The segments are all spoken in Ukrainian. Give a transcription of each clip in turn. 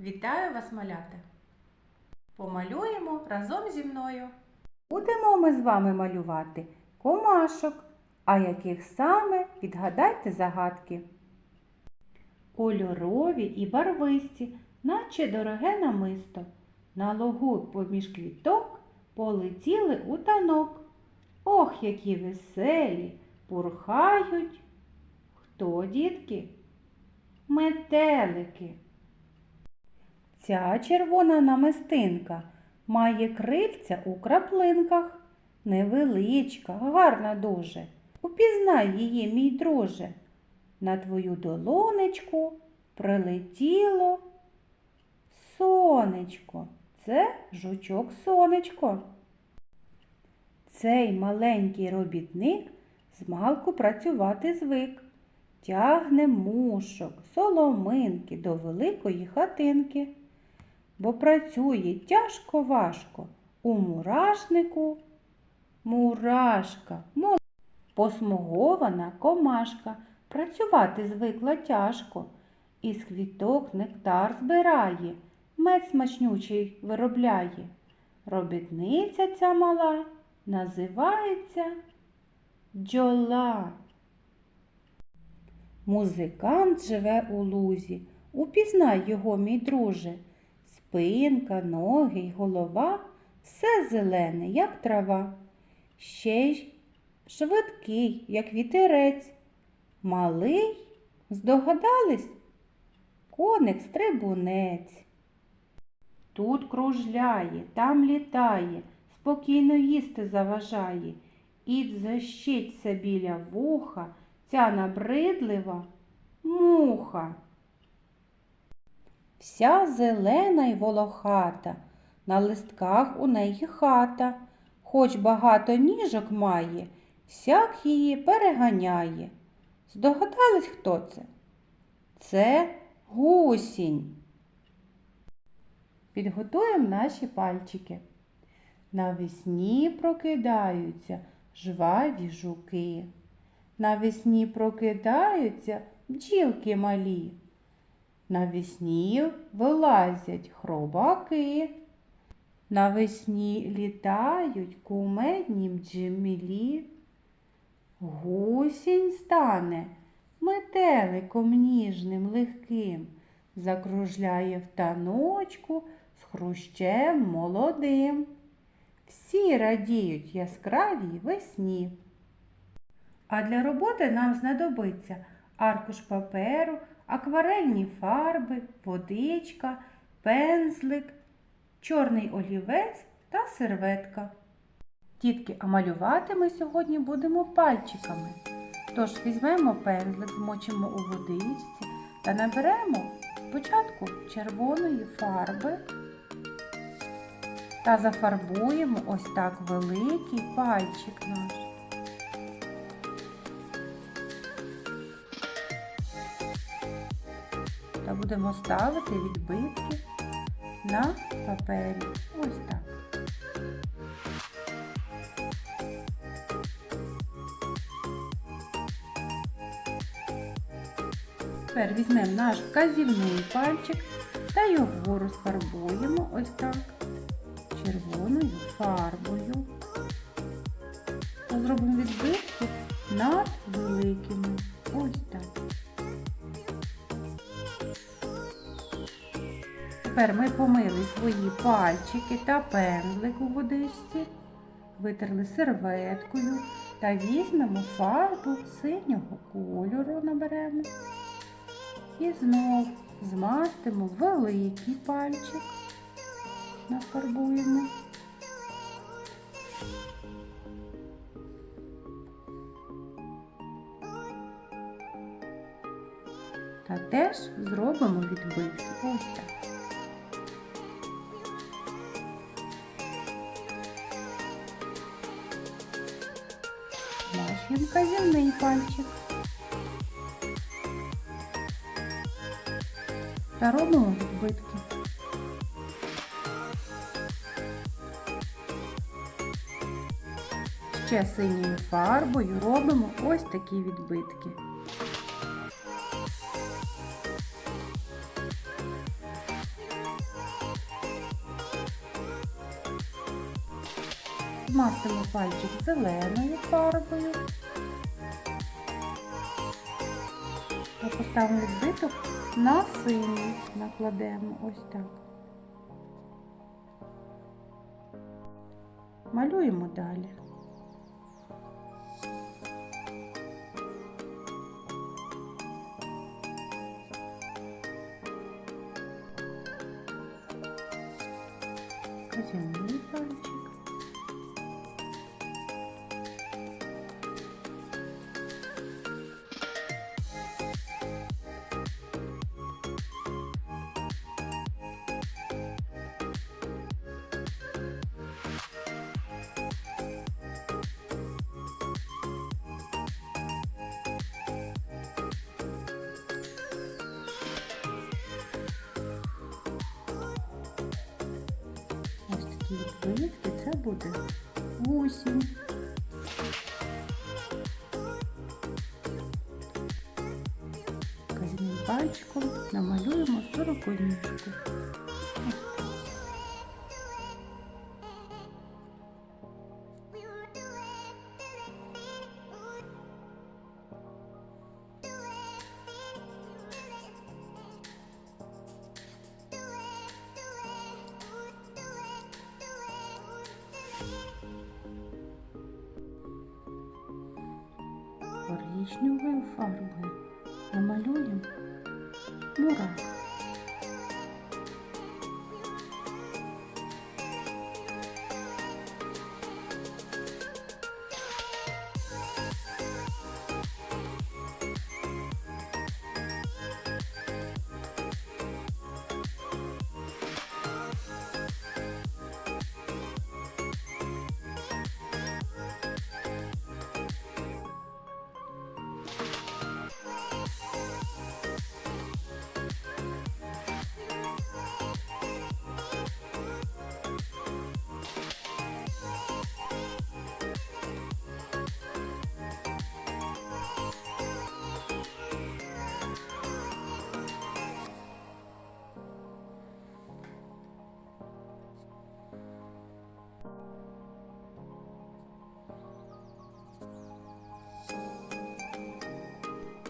Вітаю вас, малята! Помалюємо разом зі мною. Будемо ми з вами малювати комашок, а яких саме відгадайте загадки. Кольорові і барвисті, наче дороге намисто. На лугу поміж квіток полетіли у танок. Ох, які веселі, пурхають. Хто, дітки? Метелики. Ця червона намистинка має крильця у краплинках. Невеличка, гарна дуже. Упізнай її, мій друже. На твою долонечку прилетіло сонечко. Це жучок сонечко. Цей маленький робітник змалку працювати звик. Тягне мушок, соломинки до великої хатинки, бо працює тяжко важко у мурашнику. Мурашка, посмугована комашка, працювати звикла тяжко. Із квіток нектар збирає, мед смачнючий виробляє. Робітниця ця мала називається бджола. Музикант живе у лузі, упізнай його, мій друже. Спинка, ноги й голова все зелене, як трава. Ще й швидкий, як вітерець. Малий, здогадались? Коник стрибунець. Тут кружляє, там літає, спокійно їсти заважає. І защиться біля вуха ця набридлива муха. Вся зелена й волохата, на листках у неї хата, хоч багато ніжок має, всяк її переганяє. Здогадались, хто це? Це гусінь. Підготуємо наші пальчики. Навесні прокидаються жваві жуки. Навесні прокидаються бджілки малі. Навесні вилазять хробаки. Навесні літають кумедні бджмілі. Гусінь стане метеликом ніжним легким, закружляє в таночку з хрущем молодим. Всі радіють яскравій весні. А для роботи нам знадобиться аркуш паперу, акварельні фарби, водичка, пензлик, чорний олівець та серветка. Дітки, а малювати ми сьогодні будемо пальчиками. Тож візьмемо пензлик, змочимо у водичці та наберемо спочатку червоної фарби та зафарбуємо ось так великий пальчик наш. Будемо ставити відбитки на папері. Ось так. Тепер візьмемо наш вказівний пальчик та його розфарбуємо ось так червоною фарбою. Зробимо відбитки над великими. Тепер ми помили свої пальчики та пензлик у водичці, витерли серветкою та візьмемо фарбу синього кольору наберемо. І знов змастимо великий пальчик, нафарбуємо. Та теж зробимо відбитки. Ось так. один казівний пальчик. Та робимо відбитки. Ще синьою фарбою робимо ось такі відбитки. Змастимо пальчик зеленою фарбою. Поставимо відбиток на синій, накладемо ось так. Малюємо далі. Такі це буде осінь. Казним пальчиком намалюємо сороконічку. Коричневою фарбою намалюємо мурах.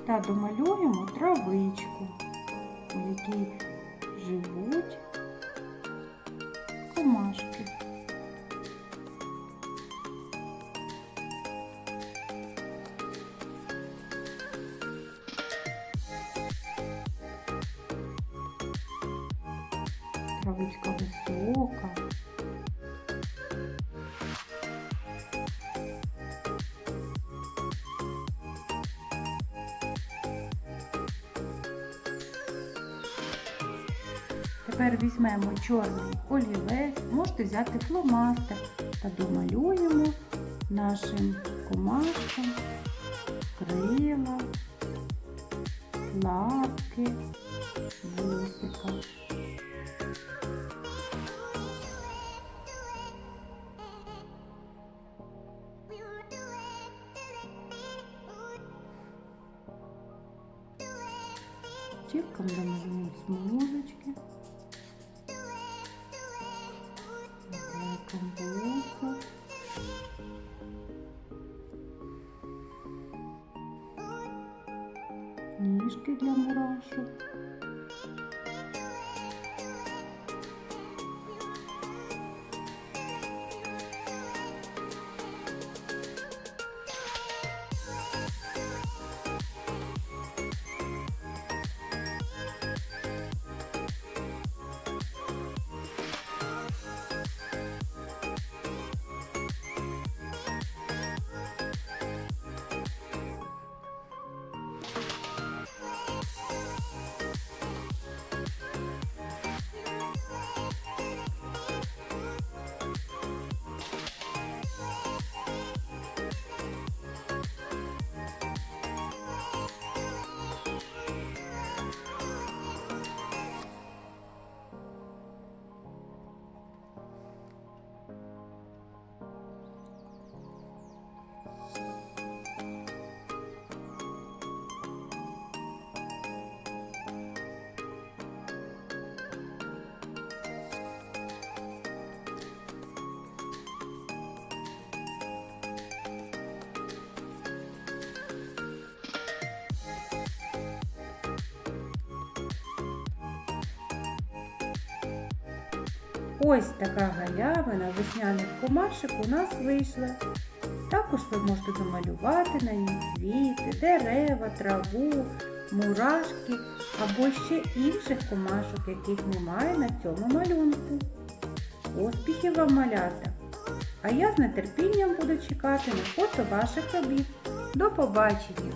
Та домалюємо травичку, у якій живуть комашки. Травичка висока. Тепер візьмемо чорний олівець, можете взяти фломастер та домалюємо нашим комашкам крила, лапки, вусика. Чіпком домалюємо смужечки. Ooh. Ось така галявина весняних комашок у нас вийшла. Також ви можете домалювати на ній квіти, дерева, траву, мурашки або ще інших комашок, яких немає на цьому малюнку. Успіхів вам малята! А я з нетерпінням буду чекати на фото ваших робіт. До побачення!